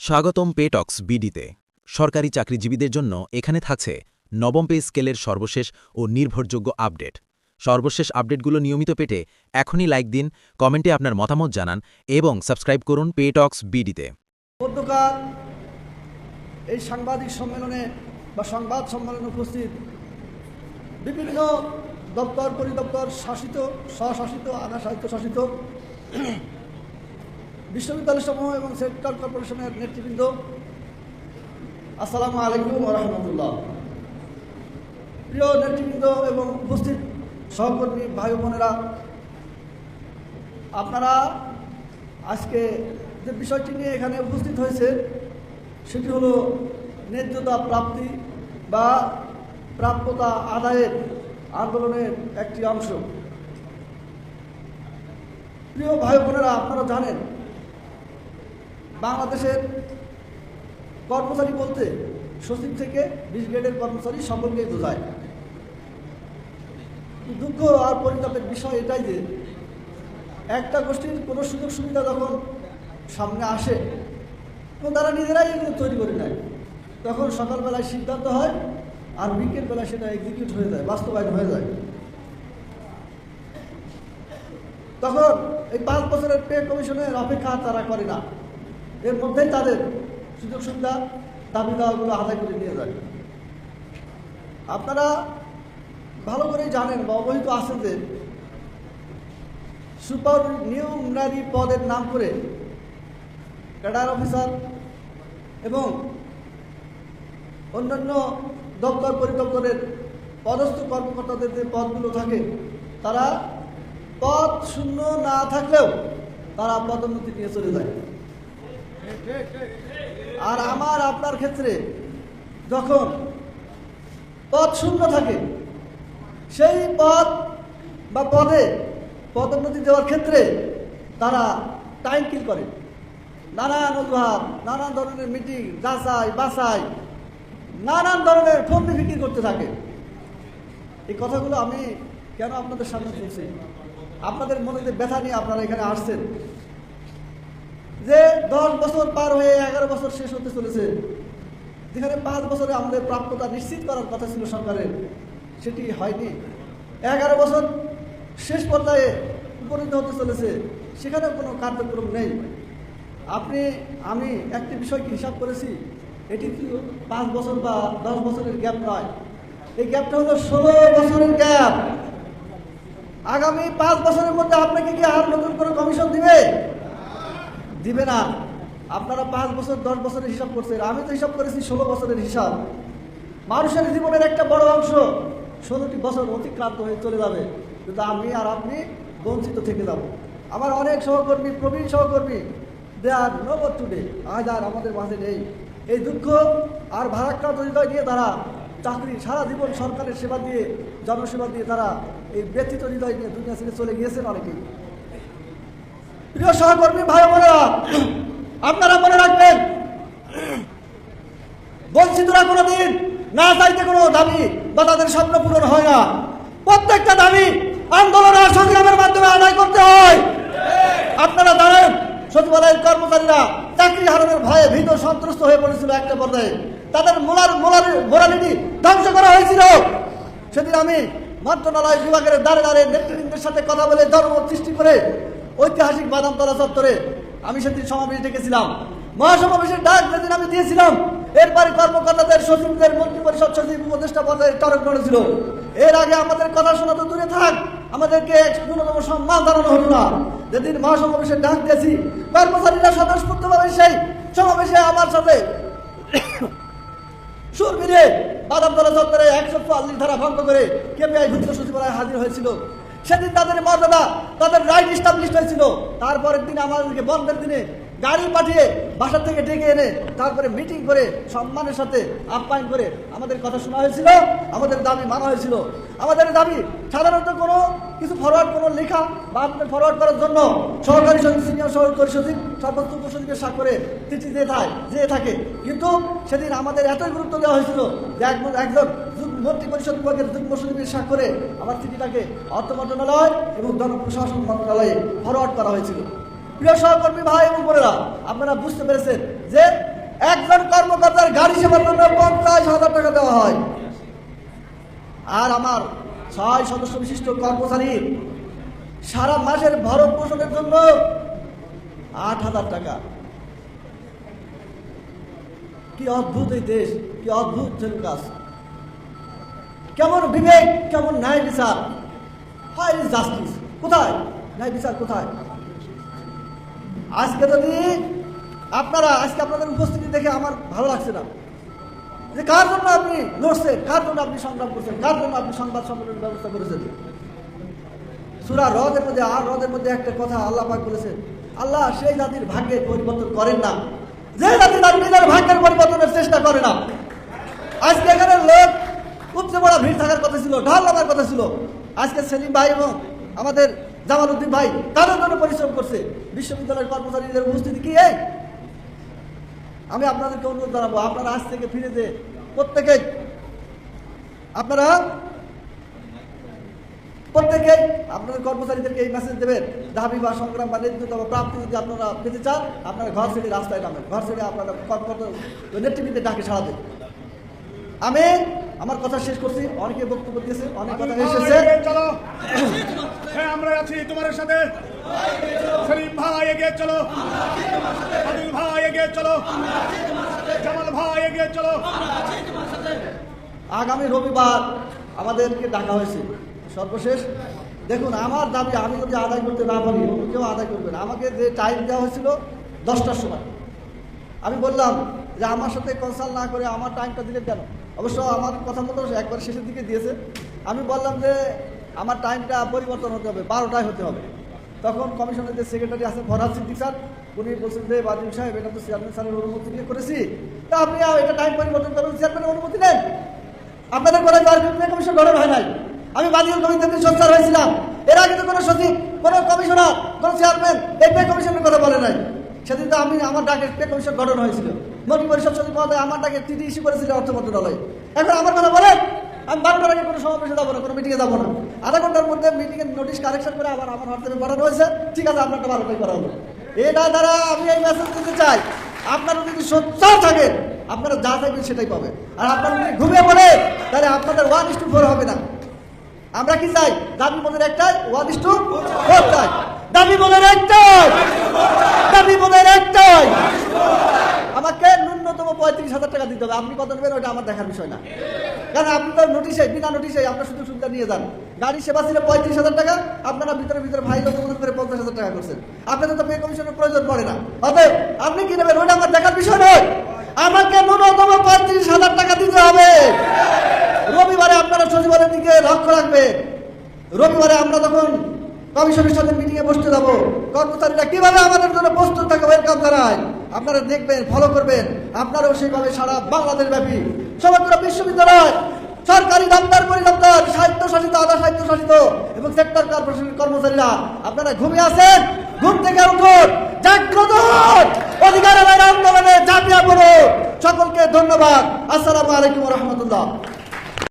স্বাগতম পেটক্স বিডিতে। সরকারি চাকরিজীবীদের জন্য এখানে থাকছে নবম পে স্কেলের সর্বশেষ ও নির্ভরযোগ্য আপডেট। সর্বশেষ আপডেটগুলো নিয়মিত পেটে এখনই লাইক দিন, কমেন্টে আপনার মতামত জানান এবং সাবস্ক্রাইব করুন পেটক্স বিডিতে। মধ্যকার এই সাংবাদিক সম্মেলনে বা সংবাদ সম্মেলনে উপস্থিত বিভিন্ন দপ্তর, পরিদপ্তর শাসিত, স্বশাসিত, আধা সাহিত্য শাসিত বিশ্ববিদ্যালয় সমূহ এবং সেন্ট্রাল কর্পোরেশনের নেতৃবৃন্দ, আসসালামু আলাইকুম রহমতুল্লাহ। প্রিয় নেতৃবৃন্দ এবং উপস্থিত সহকর্মী ভাই বোনেরা, আপনারা আজকে যে বিষয়টি নিয়ে এখানে উপস্থিত হয়েছে, সেটি হলো ন্যায্যতা প্রাপ্তি বা প্রাপ্যতা আদায়ের আন্দোলনের একটি অংশ। প্রিয় ভাই বোনেরা, আপনারা জানেন বাংলাদেশের কর্মচারী বলতে সচিব থেকে বিশ গ্রেডের কর্মচারী সকলকেই বোঝায়। দুঃখ আর পরিতাপের বিষয় এটাই যে, একটা গোষ্ঠীর কোনো সুযোগ সুবিধা যখন সামনে আসে, তো তারা নিজেরাই এগুলো তৈরি করে নেয়। তখন সকালবেলায় সিদ্ধান্ত হয় আর বিকেলবেলায় সেটা এক্সিকিউট হয়ে যায়, বাস্তবায়ন হয়ে যায়। তখন এই পাঁচ বছরের পে কমিশনের অপেক্ষা তারা করে না। এর মধ্যেই তাদের সুযোগ সুবিধা দাবি দাওয়াগুলো আদায় করে নিয়ে যায়। আপনারা ভালো করে জানেন বা অবহিত আছেন যে সুপার নিউমারি পদের নাম করে ক্যাডার অফিসার এবং অন্যান্য দপ্তর পরিদপ্তরের পদস্থ কর্মকর্তাদের যে পদগুলো থাকে, তারা পদ শূন্য না থাকলেও তারা পদোন্নতি নিয়ে চলে যায়। আর আমার আপনার ক্ষেত্রে যখন পদ শূন্য থাকে, সেই পদ বা পদে পদোন্নতি দেওয়ার ক্ষেত্রে তারা টাইম কিল করে। নানান অজুহাত, নানান ধরনের মিটিং যাচাই, বাছাই, নানান ধরনের ফন্দি বিক্রি করতে থাকে। এই কথাগুলো আমি কেন আপনাদের সামনে বলছি আপনাদের মনে যে ব্যথা নিয়ে আপনারা এখানে আসছেন যে দশ বছর পার হয়ে এগারো বছর শেষ হতে চলেছে, যেখানে পাঁচ বছরে আমাদের প্রাপ্যতা নিশ্চিত করার কথা ছিল সরকারের, সেটি হয়নি। এগারো বছর শেষ পর্যায়ে উপনীত হতে চলেছে, সেখানে কোনো কার্যক্রম নেই। আপনি, আমি একটি বিষয়কে হিসাব করেছি? এটি পাঁচ বছর বা দশ বছরের গ্যাপ নয়? এই গ্যাপটা হলো ষোলো বছরের গ্যাপ। আগামী পাঁচ বছরের মধ্যে আপনাকে কি আর নতুন কোনো কমিশন দিবে? দিবে না। আপনারা পাঁচ বছর, দশ বছরের হিসাব করছেন। আমি তো হিসাব করেছি ষোলো বছরের হিসাব। মানুষের জীবনের একটা বড় অংশ ষোলোটি বছর অতিক্রান্ত হয়ে চলে যাবে। কিন্তু আমি আর আপনি বঞ্চিত থেকে যাব। আমার অনেক সহকর্মী, প্রবীণ সহকর্মী দে আর নবর টুডে আজ আর আমাদের মাঝে নেই। এই দুঃখ আর ভারাক্রান্ত হৃদয় নিয়ে তারা চাকরি, সারা জীবন সরকারের সেবা দিয়ে, জনসেবা দিয়ে তারা এই ব্যথিত হৃদয় নিয়ে দুনিয়া ছেড়ে চলে গিয়েছেন অনেকেই। প্রিয় সহকর্মী ভাই বোনেরা, আপনারা মনে রাখবেন, বঞ্চিতরা কোনোদিন না চাইতে কোনো দাবি বা তাদের স্বপ্ন পূরণ হয় না। প্রত্যেকটা দাবি আন্দোলন আর সংগ্রামের মাধ্যমে আদায় করতে হয়। আপনারা জানেন, সচিবালয়ের কর্মচারীরা চাকরি হারানোর ভয়ে ভীত সন্ত্রস্ত হয়ে পড়েছিল একটা পর্যায়ে। তাদের মোলার মোলার, মোরালিটি ধ্বংস করা হয়েছিল। সেদিন আমি মন্ত্রণালয় বিভাগের দ্বারে দ্বারে নেতৃবৃন্দের সাথে কথা বলে ধর্ম সৃষ্টি করে ঐতিহাসিক বাদামতলা চত্বরে আমি সেদিন সমাবেশ ডেকেছিলাম। মহাসমাবেশের ডাক যেদিন আমি দিয়েছিলাম এরপরে কর্মকর্তাদের, সচিবদের মন্ত্রী পরিষদ সচিব, উপদেষ্টা পদে তরক করেছিল এর আগে আমাদের কথা শোনা তো দূরে থাক, আমাদেরকে ন্যূনতম সম্মান জানানো হলো না। যেদিন মহাসমাবেশের ডাক দিয়েছি, কর্মচারীরা স্বতঃস্ফূর্তভাবে সেই সমাবেশে আমার সাথে সুর মিলে বাদামতলা চত্বরে একশো চুয়াল্লিশ ধারা ভঙ্গ করে কেপিআই ভূত সচিবালয়ে হাজির হয়েছিল। সেদিন তাদের মর্যাদা, তাদের রাইট ইস্টাবলিশ হয়েছিল। তারপরের দিন আমাদেরকে বন্ধের দিনে গাড়ি পাঠিয়ে বাসা থেকে ডেকে এনে তারপরে মিটিং করে সম্মানের সাথে আপ্যায়ন করে আমাদের কথা শোনা হয়েছিল, আমাদের দাবি মানা হয়েছিল। আমাদের দাবি সাধারণত কোনো কিছু ফরওয়ার্ড কোনো লেখা বা আপনাদের ফরওয়ার্ড করার জন্য সরকারি সচিব সিনিয়র সরকারি সচিব, সর্বোচ্চ উপসচিবের স্বাক্ষরে চিঠি দিয়ে থাকে দিয়ে থাকে। কিন্তু সেদিন আমাদের এতই গুরুত্ব দেওয়া হয়েছিল যে একজন মন্ত্রী পরিষদ বিভাগের যুগ্ম সচিবের স্বাক্ষরে আমার চিঠিটাকে অর্থ মন্ত্রণালয় এবং জনপ্রশাসন মন্ত্রণালয়ে ফরওয়ার্ড করা হয়েছিল। প্রিয় সহকর্মী ভাই এবং বোনেরা, আপনারা বুঝতে পেরেছেন যে একজন কর্মকর্তার গাড়ি সেবার জন্য পঞ্চাশ হাজার টাকা দেওয়া হয়। আর আমার ছয় সদস্য বিশিষ্ট কর্মচারী সারা মাসের ভরণ পোষণের জন্য আট হাজার টাকা। কি অদ্ভুত এই দেশ, কি অদ্ভুত কাজ কেমন বিবেক, কেমন ন্যায় বিচার? হাই জাস্টিস কোথায়? ন্যায় বিচার কোথায়? আজকে যদি আপনারা, আজকে আপনাদের উপস্থিতি দেখে আমার ভালো লাগছে না। যে কার জন্য আপনি লড়ছেন? কার জন্য আপনি সংগ্রাম করছেন? কার জন্য আপনি সংবাদ সম্মেলনের ব্যবস্থা করেছেন? সুরা হ্রদের মধ্যে, আর হ্রদের মধ্যে একটা কথা আল্লাহ পাক বলেছেন, আল্লাহ সেই জাতির ভাগ্যে পরিবর্তন করেন না। যে জাতি তার নিজের ভাগ্যের পরিবর্তনের চেষ্টা করে না। আজকে এখানে লোক উপচে পড়া ভিড় থাকার কথা ছিল, ঢাল নামার কথা ছিল। আজকে সেলিম ভাই এবং আমাদের জামাল উদ্দিন ভাই, তাদের জন্য পরিশ্রম করছে। বিশ্ববিদ্যালয়ের কর্মচারীদের উপস্থিতি কি এই? আমি আপনাদেরকে অনুরোধ জানাব, আপনারা আজ থেকে ফিরে যে প্রত্যেকে আপনারা প্রত্যেকে আপনাদের কর্মচারীদেরকে এই মেসেজ দেবেন, দাবি বা সংগ্রাম বা নেতৃত্ব বা প্রাপ্তি যদি আপনারা পেতে চান, আপনারা ঘর ছেড়ে রাস্তায় নামেন। ঘর ছেড়ে আপনারা কর্মকর্ত নেতৃবৃন্দের ডাকে সাড়া দেন। আমি আমার কথা শেষ করছি। অনেকে বক্তব্য দিয়েছে অনেক কথা এসেছে। চলো। হ্যাঁ আমরা আছি তোমার সাথে। সেলিম ভাই এগিয়ে চলো। আদিল ভাই এগিয়ে চলো। জামাল ভাই এগিয়ে চলো। আগামী রবিবার আমাদেরকে ডাকা হয়েছে। সর্বশেষ দেখুন আমার দাবি আমি যদি আদায় করতে না পারি কেউ আদায় করবে না। আমাকে যে টাইম দেওয়া হয়েছিল দশটার সময় আমি বললাম যে আমার সাথে কনসাল্ট না করে আমার টাইমটা দিলেন কেন? অবশ্য আমার কথা মতো একবার শেষের দিকে দিয়েছে। আমি বললাম যে, আমার টাইমটা পরিবর্তন হতে হবে, বারোটায় হতে হবে। তখন কমিশনের যে সেক্রেটারি আছে, ফরহাদ সিদ্দিক স্যার, উনি বলছেন যে বাদিম সাহেব, এটা তো চেয়ারম্যান স্যারের অনুমতি নিয়ে করেছি। তা আপনি এটা টাইম পরিবর্তন করবেন চেয়ারম্যানের অনুমতি নেন। আপনাদের কোনো কমিশন গঠন হয় নাই। আমি বাদিউল কমিটিতে সচ্চার হয়েছিলাম। এর আগে তো কোনো সচিব, কোনো কমিশনার, কোনো চেয়ারম্যান এই কমিশনের কথা বলে নাই। সেদিন তো আমি আমার ডাকে পে কমিশন গঠন হয়েছিল। মন্ত্রী পরিষদ সচিব মহোদয় আমার ডাকে চিঠি ইস্যু করেছিল অর্থ মন্ত্রণালয়। এখন আমার কথা বলেন, আমি বারোটার আগে কোনো সমাবেশে যাব না, কোনো মিটিংয়ে যাব না। আধা ঘণ্টার মধ্যে মিটিংয়ের নোটিশ কারেকশন করে আবার আমার হোয়াটসঅ্যাপে পাঠানো হয়েছে। ঠিক আছে, আপনারটা বারোটাই করা হলো। এটা দ্বারা আমি এই মেসেজ দিতে চাই, আপনারা যদি সোচ্চার থাকেন, আপনারা যা চাইবেন সেটাই পাবেন। আর আপনারা যদি ঘুমিয়ে পড়ে, তাহলে আপনাদের ওয়ান ইস টু ফোর হবে না। আমরা কি চাই? দাবি মনের একটাই ওয়ান ইস টু ফোর চাই। দাবি মনের একটাই দাবি আমাকে ন্যূনতম পঁয়ত্রিশ হাজার টাকা দিতে হবে। আপনি কত নেবেন ওটা আমার দেখার বিষয় না। কারণ আপনি তো নোটিশে বিনা নোটিশে আপনার সুযোগ সুবিধা নিয়ে যান। গাড়ি সেবা ছিল পঁয়ত্রিশ হাজার টাকা, আপনারা ভিতরে ভিতরে ভাই অনুমোদন করে পঞ্চাশ হাজার টাকা করছেন। আপনাদের তো পে কমিশনের প্রয়োজন পড়ে না। অতএব আপনি কি নেবেন? ওটা আমার দেখার বিষয় নয়। আমাকে ন্যূনতম পঁয়ত্রিশ হাজার টাকা দিতে হবে। রবিবারে আপনারা সচিবালয়ের দিকে লক্ষ্য রাখবেন। রবিবারে আমরা তখন কমিশনের সাথে মিটিংয়ে বসতে যাব। কর্মচারীরা কীভাবে আমাদের জন্য প্রস্তুত থাকে ওয়েলকাম জানায় আপনারা দেখবেন ফলো করবেন। আপনারাও সেইভাবে সারা বাংলাদেশ ব্যাপী। সমগ্র বিশ্ববিদ্যালয় সরকারি দপ্তর, পরিদপ্তর সাহিত্য শাসিত আধা সাহিত্য শাসিত এবং সেক্টর কর্পোরেশনের কর্মচারীরা, আপনারা ঘুমিয়ে আছেন? ঘুম থেকে উঠুন। জাগ্রত। অধিকার আন্দোলনে ঝাঁপিয়ে পড়ুন। সকলকে ধন্যবাদ। আসসালামু আলাইকুম রহমতুল্লাহ।